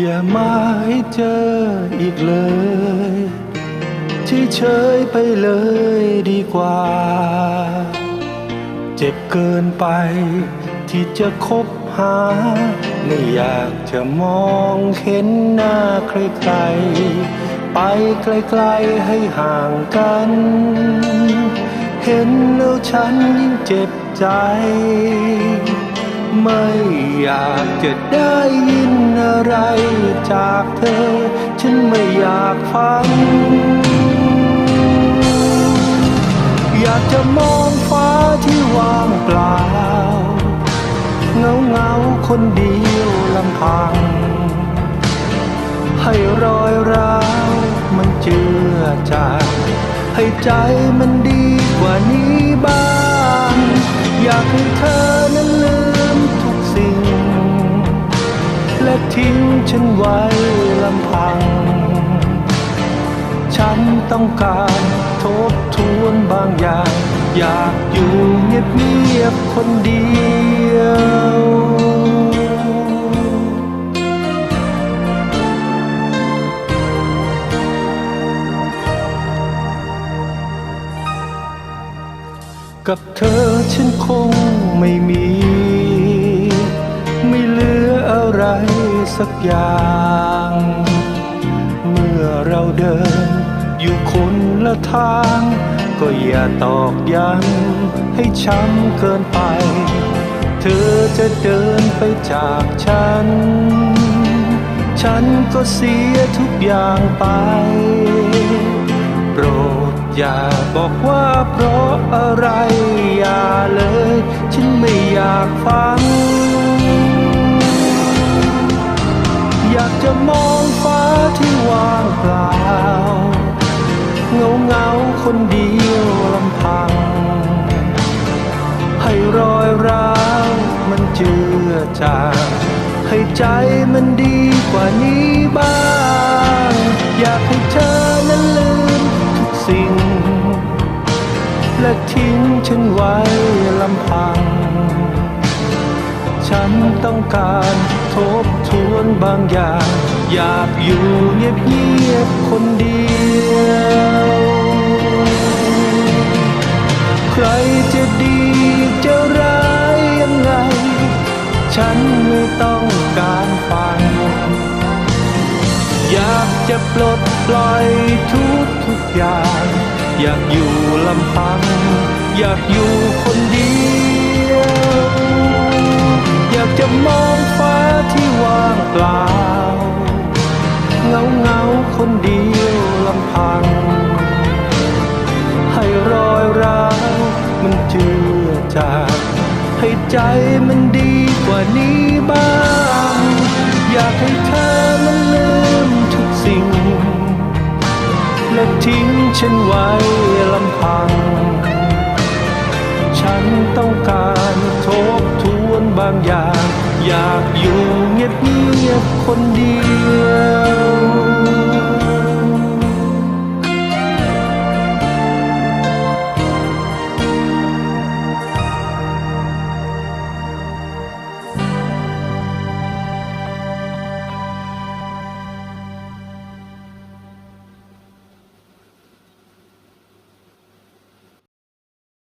อย่ามาให้เจออีกเลยที่เฉยไปเลยดีกว่า เจ็บเกินไปที่จะคบหา ไม่อยากจะมองเห็นหน้าใครๆ ไปไกลๆให้ห่างกัน เห็นแล้วฉันยิ่งเจ็บใจ ไม่ อยากจะได้ยินอะไรจากเธอ ฉันไม่อยากฟัง อยากจะมองฟ้าที่ว่างเปล่า เงาเงาคนเดียวลำพัง ให้รอยร้าวมันเจือจางให้ใจมันดีกว่านี้บ้าง อยากให้เธอนั้นลืม ฉันไว้ลำพัง ฉันต้องการทบทวนบางอย่าง อยากอยู่เงียบๆคนเดียวกับเธอฉันคงไม่มี สักอย่าง เมื่อเราเดินอยู่คนละทาง ก็อย่าตอกย้ำให้ช้ำเกินไป เธอจะเดินไปจากฉัน ฉันก็เสียทุกอย่างไปโปรดอย่าบอกว่าเพราะอะไรอย่าเลย ฉันไม่อยากฟังากจะมองฟ้าที่ว่างเปล่า เงาเงาคนเดียวลำพัง ให้รอยร้าวมันเจือจางให้ใจมันดีกว่านี้บ้าง อยากให้เธอนั้นลืมทุกสิ่ง และทิ้งฉันไว้ลำพัง ฉันต้องการทบทวน บางอย่าง อยากอยู่เงียบๆคนเดียว ใครจะดีจะร้ายยังไง ฉันไม่ต้องการฟัง อยากจะปลดปล่อยทุกทุกๆอย่าง อยากอยู่ลำพัง อยากอยู่คนเดียว อยากจะมองฟ้า ว่างเปล่าเงาเงาคนเดียวลำพัง ให้รอยร้าวมันเจือจางให้ใจมันดีกว่านี้บ้าง อยากให้เธอมันลืมทุกสิ่ง และทิ้งฉันไว้ลำพัง ฉันต้องการทบทวนบางอย่าง อยากอยู่ ยบคนเดียว